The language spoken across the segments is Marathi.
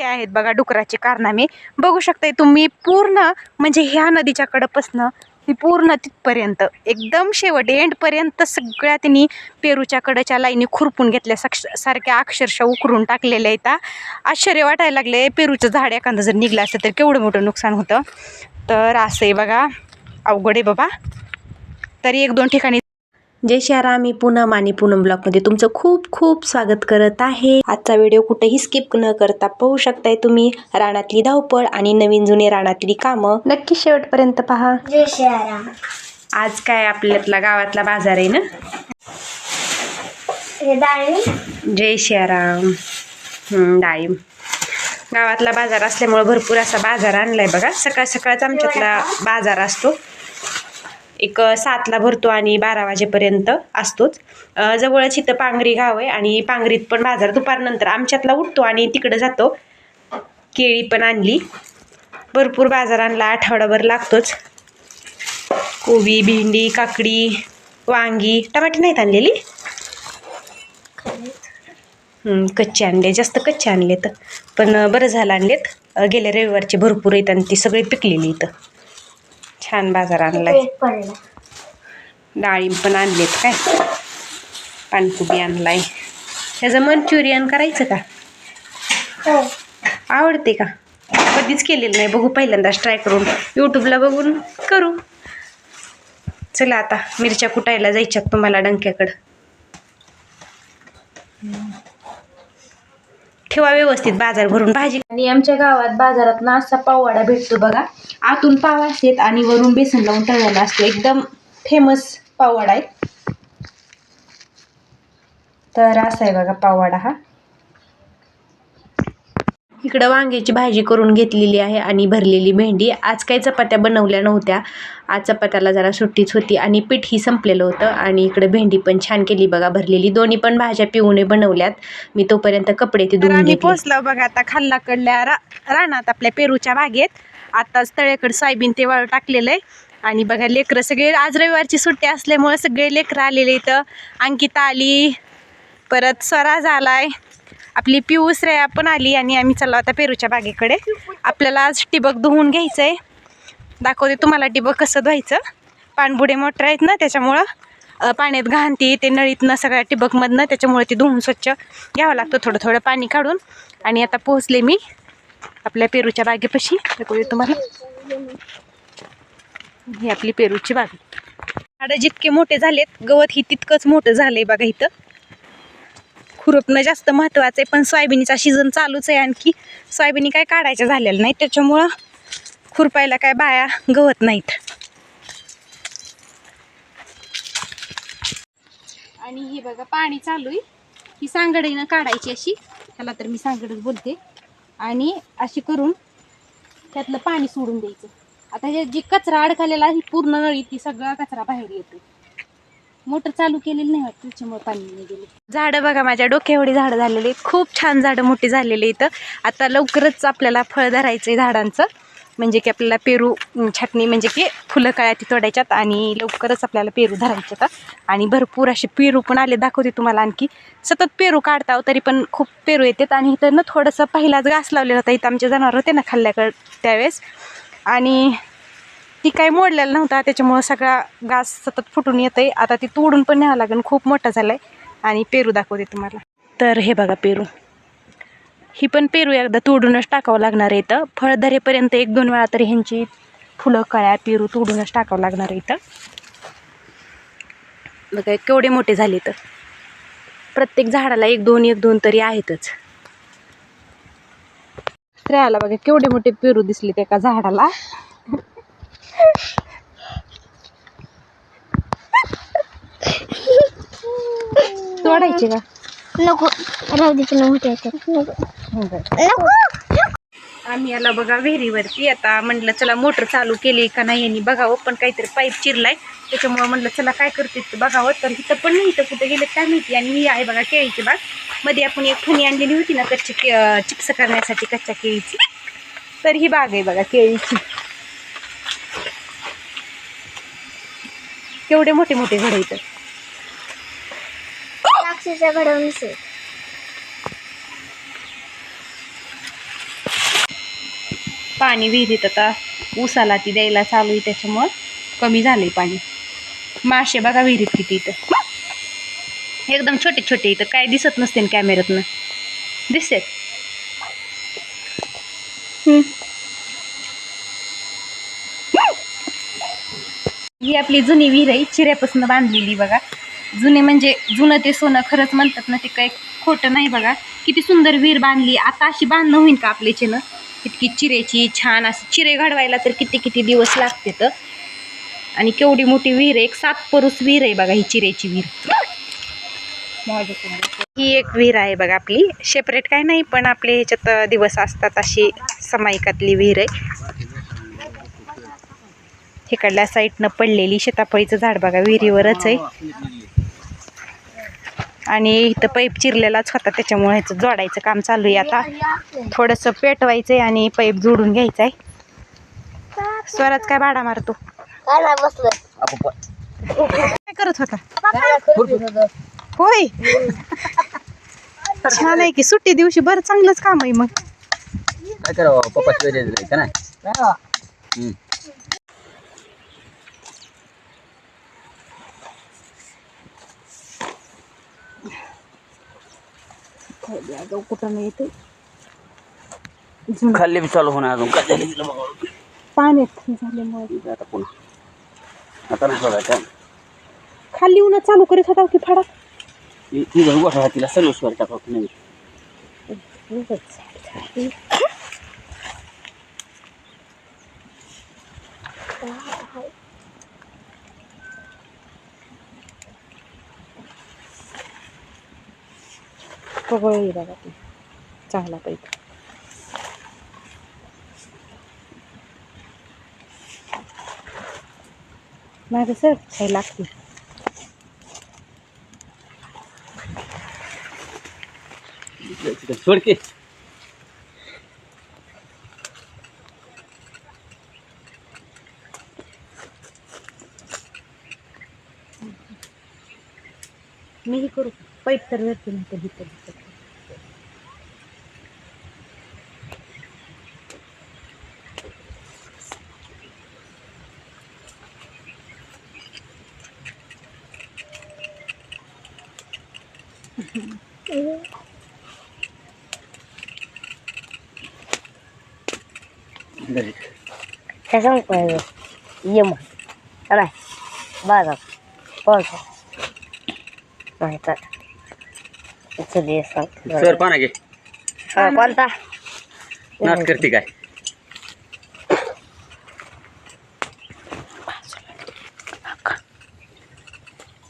हे आहेत बघा डुकराचे कारनामे. बघू शकताय तुम्ही पूर्ण म्हणजे ह्या नदीच्या कडपासनं ही पूर्ण तिथपर्यंत एकदम शेवट एंडपर्यंत सगळ्या त्यांनी पेरूच्या कडच्या लाईनी खुरपून घेतल्या सक्ष सारख्या अक्षरशः उकरून टाकलेल्या आहेत आश्चर्य वाटायला लागले पेरूचं झाड एखादं जर निघलं असतं तर केवढं मोठं नुकसान होतं. तर असं आहे बघा अवघड आहे बाबा. तरी एक दोन ठिकाणी जय श्रीराम मी पूनम आणि पूनम ब्लॉगमध्ये तुमचं खूप खूप स्वागत करत आहे. आजचा व्हिडिओ कुठेही स्किप न करता पाहू शकताय तुम्ही. रानातली धावपळ आणि नवीन जुनी रानातली कामं. नक्की शेवटपर्यंत पहा. जय श्रीराम आज काय आपल्यातला गावातला बाजार आहे ना? हे जय सियाराम हं, डाळिंब गावातला बाजार असल्यामुळं भरपूर असा बाजार आणलाय बघा. सकाळ सकाळच आमच्यातला बाजार असतो. एक सातला भरतो आणि बारा वाजेपर्यंत असतोच. जवळच इथं पांगरी गाव आहे आणि पांगरीत पण बाजार दुपारनंतर आमच्यातला उठतो आणि तिकडं जातो. केळी पण आणली. भरपूर बाजार आणला. आठवडाभर लागतोच. कोबी भेंडी काकडी वांगी टमाटे नाहीत आणलेली? कच्चे आणले. जास्त कच्चे आणलेत. पण बरं झालं आणलेत. गेल्या रविवारचे भरपूर आहेत आणि ती सगळी पिकलेली इथं. छान बाजार आणलाय. डाळिंब पण आणलेत काय? पानकोबी आणलाय. ह्याचं मंचुरियन करायचं का? हो. आवडते का? कधीच केलेलं नाही. बघू पहिल्यांदाच ट्राय करून. यूट्यूबला बघून करू. चला आता मिरच्या कुटायला जायच्यात तुम्हाला डंक्याकडं. ठेवा व्यवस्थित बाजार भरून भाजी. आणि आमच्या गावात बाजारात ना असा पाववाडा भेटतो बघा. आतून पाव असतात आणि वरून बेसन लावून तळलेला असतो. एकदम फेमस पाववाडा आहे. तर असा आहे बघा पाववाडा हा. इकडं वांग्याची भाजी करून घेतलेली आहे आणि भरलेली भेंडी. आज काही चपात्या बनवल्या नव्हत्या. आज चपात्याला जरा सुट्टीच होती आणि पीठ ही संपलेलं होतं आणि इकडे भेंडी पण छान केली बघा भरलेली. दोन्ही पण भाज्या पिऊने बनवल्यात. मी तोपर्यंत कपडे ते धुवून पोचलो बघा आता खाल्लाकडल्या रा रानात आपल्या पेरूच्या बागेत. आताच तळ्याकडे सोयाबीन ते वाळू टाकलेलं आहे आणि बघा लेकरं सगळे आज रविवारची सुट्टी असल्यामुळे सगळे लेकरं आलेले इथं. अंकिता आली परत स्वराज आलाय आपली पिऊ श्रेया पण आली आणि आम्ही चाललो आता पेरूच्या बागेकडे. आपल्याला आज टिबक धुवून घ्यायचं आहे दाखवते तुम्हाला टिबक कसं धुवायचं. पाणबुडे मोटर आहेत ना त्याच्यामुळं पाण्यात घाणती ते नळीतनं सगळ्या टिबकमधनं त्याच्यामुळे ते धुवून स्वच्छ घ्यावं लागतं थोडं थोडं पाणी काढून. आणि आता पोहोचले मी आपल्या पेरूच्या बागेपाशी. दाखवते तुम्हाला. ही आपली पेरूची बाग. झाडं जितके मोठे झालेत गवत ही तितकंच मोठं झालंय बघा इथं. खुरपणं जास्त महत्त्वाचं आहे पण सोयाबीनचा सीझन चालूच आहे आणखी. सोयाबीन काय काढायच्या झालेलं नाही त्याच्यामुळं खुरपायला काय बाया गवत नाहीत. आणि ही बघा पाणी चालू आहे ही सांगडीनं काढायची अशी. ह्याला तर मी सांगडच बोलते. आणि अशी करून त्यातलं पाणी सोडून द्यायचं. आता हे जी कचरा अडकलेला आहे पूर्ण नळी ती सगळा कचरा बाहेर येतो मोटर चालू केलेली नाही वाटतं त्याच्यामुळे पाणी नाही गेले. झाडं बघा माझ्या डोक्या एवढी झाडं झालेली आहेत. खूप छान झाडं मोठी झालेली इथं आता लवकरच आपल्याला फळ धरायचं आहे झाडांचं. म्हणजे की आपल्याला पेरू छाटणी म्हणजे की फुलं काळ्या ती तोडायच्यात आणि लवकरच आपल्याला पेरू धरायच्यात आणि भरपूर असे पेरू पण आले दाखवते तुम्हाला आणखी. सतत पेरू काढता तरी पण खूप पेरू येतात. आणि इथं ना थोडंसं पहिलाच घास लावलेला होता. इथं आमचे जनावर होते ना खाल्ल्याकडं त्यावेळेस. आणि ती काही मोडलेला नव्हता त्याच्यामुळं सगळा घास सतत फुटून येतं आहे आता ती तोडून पण न्यावं लागेल खूप मोठा झाला आहे आणि पेरू दाखवते तुम्हाला. तर हे बघा पेरू. ही पण पेरू एकदा तोडूनच टाकावं लागणार आहे इथं. फळ धरेपर्यंत एक दोन वेळा तरी ह्यांची फुलं कळ्या पेरू तोडूनच टाकावं लागणार आहे इथं. बघा केवढे मोठे झाले तर प्रत्येक झाडाला एक दोन एक दोन तरी आहेतच. श्रेयाला बघा केवढे मोठे पेरू दिसले एका झाडाला. तोडायचे का? नको. राहू दे तुला मोठे नको. आम्ही याला बघा विहिरीवरती. आता म्हटलं चला मोटर चालू केली का नाही यांनी बघावं पण काहीतरी पाईप चिरलाय. त्याच्यामुळं म्हटलं चला काय करते बघावं. तर तिथं पण नाही इथं कुठे गेले काय माहिती. आणि ही आहे बघा केळीची बाग. मध्ये आपण एक फणी आणलेली होती ना कच्ची के चिप्स करण्यासाठी कच्च्या केळीची. तर ही बाग आहे बघा केळीची. केवढे मोठे मोठे झाडं इथं. द्राक्षाच्या घडवून पाणी विहिरीत आता ऊसाला ती द्यायला चालू आहे त्याच्यामुळं कमी झालंय पाणी. मासे बघा विहिरीत किती इथं. एकदम छोटे छोटे इथं काय दिसत नसते कॅमेऱ्यातनं दिसते ही आपली जुनी विहीर आहे चिऱ्यापासून बांधलेली बघा. जुने म्हणजे जुनं ते सोनं खरंच म्हणतात ना ते काही खोटं नाही बघा. किती सुंदर विहीर बांधली आता अशी बांधणं होईल का आपल्याच्यानं इतकी चिरेची छान असं चिरे घडवायला तर किती किती दिवस लागते तर. आणि केवढी मोठी विहीर आहे एक सात परूस विहीर आहे बघा ही चिरेची विहीर. ही एक विहीर आहे बघा आपली. सेपरेट काय नाही पण आपले ह्याच्यात दिवस असतात अशी समायिकातली विहीर आहे. तिकडल्या साईडनं पडलेली शेतापळीचं झाड बघा विहिरीवरच आहे. आणि इथं पाईप चिरलेलाच होता त्याच्यामुळे ह्याचं जोडायचं काम चालू आहे आता. थोडंसं पेटवायचं आहे आणि पाईप जोडून घ्यायचं आहे स्वराज काय भाडा मारतो? काय नाही बसलं काय करत होता? होय. छान आहे की सुट्टी दिवशी बरं चांगलंच काम आहे मग. काय करावं का नाही? कुठं नाही येते खाल्ली बी चालू होणार अजून. काय झाली तिला बघावं. पाण्यात झाल्यामुळे आता पुन्हा. आता नाही बघायचं खाली उन्हात चालू करीत होता की फाडा. ती घरी तिला सर्व स्वर टाकावं की नाही. पगळ बघा ती चांगला पाईप नाही सर काही लागते. सोडके सोड की मी हे करू पाईप तर वरती नाही तर इथं घरी. काय सांग पाहिजे ये मग अरे बाजार पाहतो नाही तर चल सांग. सर पाना घे हा, कोणता? नाच करते काय?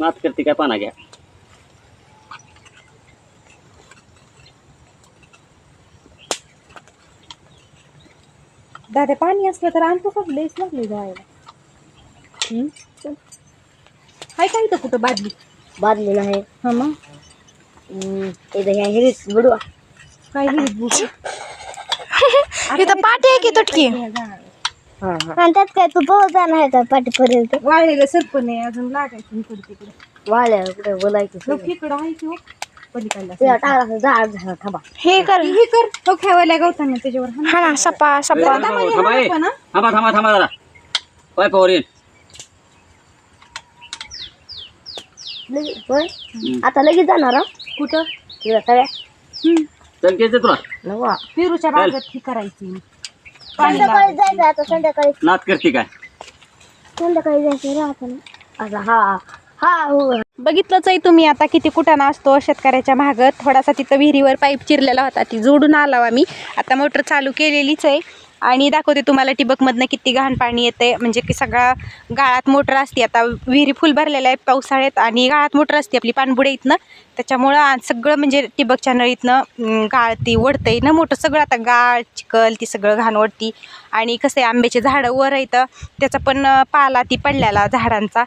नाच करते काय पाना घ्या. दादा पाणी असलं तर आणतो का? लेस लागले जायला. हाय काय इथं कुठं बादली? बादली नाही हा मग हम्म, इथं ह्या हिरीत बुडवा काय हिरीत बुक इथं पाठी आहे की तुटकी हा आणि त्यात काय तू पोहोच आहे का पाठीपर्यंत वाळलेलं सरपण आहे अजून लागायचं इकडे तिकडे वाळल्या कुठे बोलायचं लोक इकडं आहे की। हो पलीकडला तुझ्या टाळा झाड झाड थांबा। हे कर। हे कर तो खेळायला गवताना त्याच्यावर हाण. हा। ना सपा सपा। थांबा थांबा ए. थांबा थांबा थांबा जरा पाय पावर लगेच होय? आता लगेच जाणार हं? कुठं? तुझ्या सगळ्या. हम्म. चल घ्यायचं तुला. नवा. पेरूच्या बागेत ही करायची. पाणी संध्याकाळी जायचं आता संध्याकाळी. नाच करते काय? संध्याकाळी जायचं आता. हा हा हो. बघितलंच आहे तुम्ही आता किती कुटाणा असतो शेतकऱ्याच्या मागं. थोडासा तिथं विहिरीवर पाईप चिरलेला होता ती जोडून आलावा मी. आता मोटर चालू केलेलीच आहे. आणि दाखवते तुम्हाला टिबकमधनं किती घाण पाणी येते म्हणजे की सगळा गाळात मोटर असते आता विहिरी फुल भरलेल्या आहे पावसाळ्यात आणि गाळात मोटर असते आपली पाणबुड्या इथनं. त्याच्यामुळं सगळं म्हणजे टिबकच्या नळीतनं अं, गाळ ती ओढतंय. ना मोठं सगळं आता गाळ चिखल ती सगळं घाण ओढती. आणि कसं आहे आंब्याचे झाडं वर येतं त्याचा पण पाला ती पडलेला झाडांचा.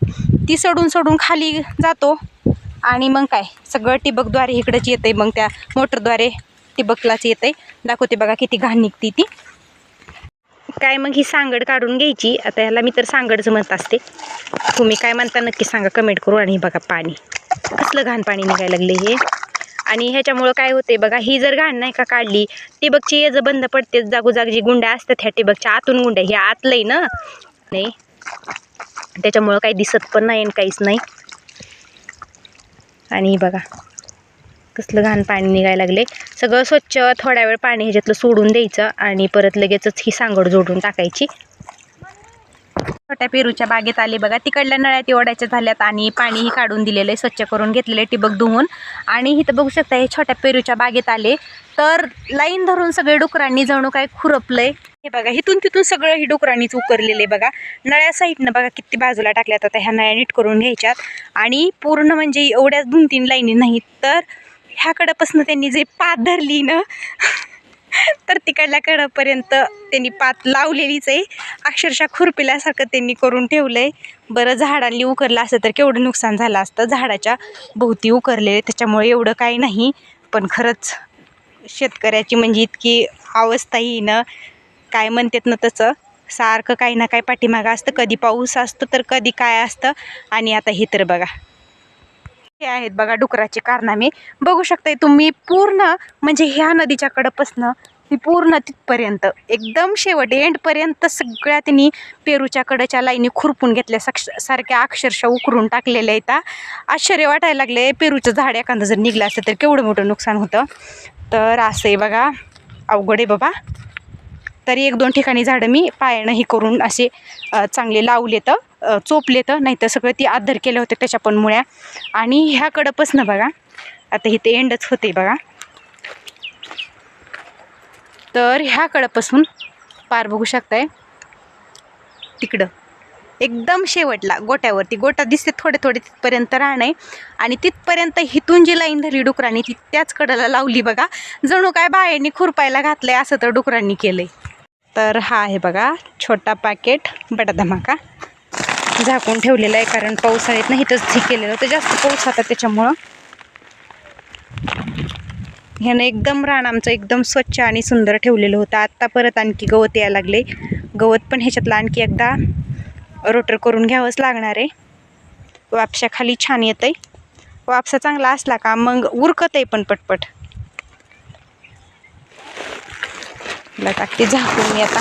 ती सोडून सोडून खाली जातो. आणि मग काय सगळं टिबकद्वारे इकडंच येतंय. मग त्या मोटरद्वारे टिबकलाच येतंय. दाखवते बघा किती घाण निघते ती. काय मग ही सांगड काढून घ्यायची. आता ह्याला मी तर सांगडच म्हणत असते. तुम्ही काय म्हणता नक्की सांगा कमेंट करू आणि बघा पाणी. कसलं घाण पाणी निघायला लागले हे. आणि ह्याच्यामुळं काय होते बघा ही जर घाण नाही का काढली टिबकची ये बंद पडते. जागोजाग जी गुंड्या असतात ह्या टिबकच्या आतून गुंड्या ह्या आहे ना. नाही. त्याच्यामुळं काही दिसत पण नाही आणि काहीच नाही. आणि बघा कसलं घाण पाणी निघायला लागले सगळं स्वच्छ थोड्या वेळ पाणी ह्याच्यातलं सोडून द्यायचं आणि परत लगेचच ही सांगड जोडून टाकायची. छोट्या पेरूच्या बागेत आले बघा. तिकडल्या नळ्यात ओढायच्या झाल्यात आणि पाणीही काढून दिलेलं आहे स्वच्छ करून घेतलेलं आहे टिबक धुवून. आणि इथं बघू शकता हे छोट्या पेरूच्या बागेत आले. तर लाईन धरून सगळे डुकरांनी जणू काय खुरपलंय. हे बघा इथून तिथून सगळं ही डुकरांनीच उकरलेले बघा. नळ्या साईडनं बघा किती बाजूला टाकल्यात आता ह्या नळ्या नीट करून घ्यायच्यात. आणि पूर्ण म्हणजे एवढ्याच दोन तीन लाईनी नाहीत तर ह्याकडंपासून त्यांनी जे पात धरली ना तर तिकडल्या कडापर्यंत त्यांनी पात लावलेलीच आहे. अक्षरशः खुरपिल्यासारखं त्यांनी करून ठेवलं आहे बरं झाडांनी उकरलं असतं तर केवढं नुकसान झालं असतं. झाडाच्या भोवती उकरले त्याच्यामुळे एवढं काही नाही. पण खरंच शेतकऱ्याची म्हणजे इतकी अवस्था ही ना काय म्हणतात ना तसं सारखं काही ना काही पाठीमागं असतं. कधी पाऊस असतो तर कधी काय असतं. आणि आता हे तर बघा. हे आहेत बघा डुकराचे कारनामे. बघू शकताय तुम्ही पूर्ण म्हणजे ह्या नदीच्या कडपासनं ती पूर्ण तिथपर्यंत एकदम शेवट एंडपर्यंत सगळ्या त्यांनी पेरूच्या कडच्या लाईनी खुरपून घेतल्या सक्ष सारख्या अक्षरशः उकरून टाकलेल्या आहेत आश्चर्य वाटायला लागले पेरूचं झाड एखादं जर निघलं असतं तर केवढं मोठं नुकसान होतं. तर असं आहे बघा अवघड आहे बाबा. तरी एक दोन ठिकाणी झाडं मी पायानंही करून असे चांगले लावले तर चोपले तर नाही तर सगळं ती आदर केले होते त्याच्या पण मुळ्या. आणि ह्याकडंपासनं बघा आता इथे एंडच होते बघा. तर ह्याकडंपासून पार बघू शकताय. तिकडं. एकदम शेवटला गोट्यावरती. गोटा दिसते थोडे थोडे तिथपर्यंत राहणे. आणि तिथपर्यंत हिथून जी लाईन धरली डुकरांनी ती त्याच कडेला लावली बघा. जणू काय बायांनी खुरपायला घातलंय असं तर डुकरांनी केलंय. तर हा आहे बघा छोटा पॅकेट बटा धमाका झाकून ठेवलेला आहे कारण पावसाळ्यात नाही तर हे केलेलं. होतं जास्त पाऊस होता त्याच्यामुळं. ह्यानं एकदम रान आमचं एकदम स्वच्छ आणि सुंदर ठेवलेलं होतं. आत्ता परत आणखी गवत यायला लागले. गवत पण ह्याच्यातलं आणखी एकदा रोटर करून घ्यावंच लागणार आहे. वापशा खाली छान येतं आहे वापसा चांगला असला का मग उरकत आहे पण पटपट. मला टाकते झाकून मी आता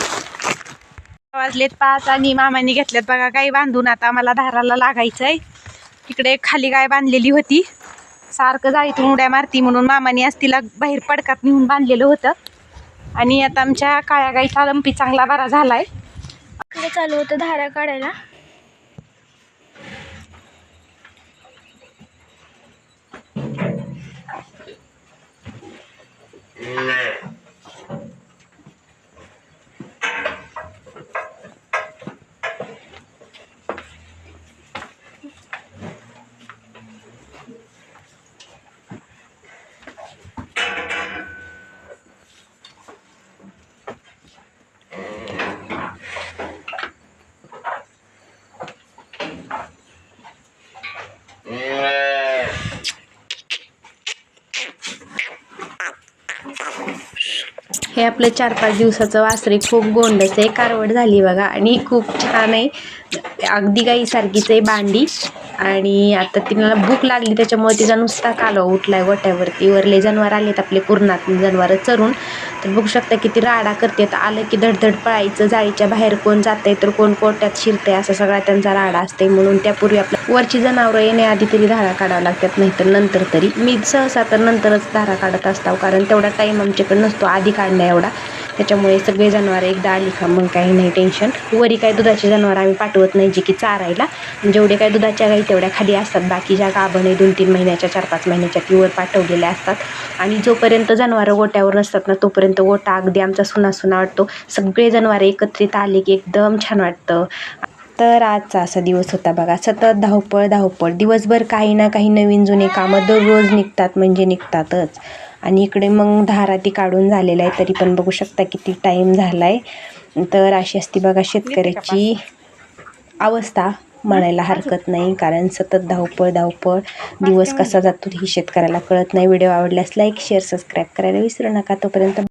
वाजलेत पाच आणि मामाने घेतल्यात बघा गाय बांधून आता मला धाराला लागायचं आहे तिकडे खाली गाय बांधलेली होती. सारखं जायतून उड्या मारती म्हणून मामाने आज तिला बाहेर पडकात नेऊन बांधलेलं होतं. आणि आता आमच्या काळ्या गाईचा लंपी चांगला बरा झाला आहे चालू होतं धारा काढायला. हे आपलं चार पाच दिवसाचं वासरे खूप गोंडच आहे कारवड झाली बघा. आणि खूप छान आहे. अगदी गाईसारखीच आहे बांडी आणि आता तिला भूक लागली त्याच्यामुळे तिचा नुसता कालवा उठलाय गोट्यावरती. वरले जनावर आलेत आपले पूर्णात जनावरं चरून. तर बघू शकता किती राडा करते. आलं की धडधड पळायचं जाळीच्या बाहेर कोण जातंय तर कोण कोट्यात शिरतंय असा सगळा त्यांचा राडा असते म्हणून त्यापूर्वी आपल्या वरची जनावरं येण्याआधी तरी धारा काढावं लागतात नाहीतर नंतर तरी. मी सहसा तर नंतरच धारा काढत असतो कारण तेवढा टाईम आमच्याकडे नसतो आधी काढण्या एवढा. त्याच्यामुळे सगळे जनावर एकदा आली का मग काही नाही टेन्शन वरी काय दुधाचे जनावर आम्ही पाठवत नाही जे की चारायला. जेवढे काय दुधाच्या गाई तेवढ्या खाली असतात. बाकीच्या गाभणे दोन तीन महिन्याच्या चार पाच महिन्याच्या ती वर पाठवलेल्या असतात. आणि जोपर्यंत जनावरं गोट्यावर नसतात ना तोपर्यंत गोटा अगदी आमचा सुना सुना वाटतो. सगळे जनावरं एकत्रित आले की एकदम छान वाटतं. तर आजचा असा दिवस होता बघा. सतत धावपळ धावपळ. दिवसभर काही ना काही नवीन जुने कामं दररोज निघतात म्हणजे निघतातच. आणि इकडे मग धारा ती काढून झालेला आहे तरी पण बघू शकता किती टाईम झाला आहे तर अशी असती बघा शेतकऱ्याची अवस्था म्हणायला हरकत नाही कारण सतत धावपळ धावपळ. दिवस कसा जातो हे शेतकऱ्याला कळत नाही. व्हिडिओ आवडल्यास लाईक शेअर सबस्क्राईब करायला विसरू नका. तोपर्यंत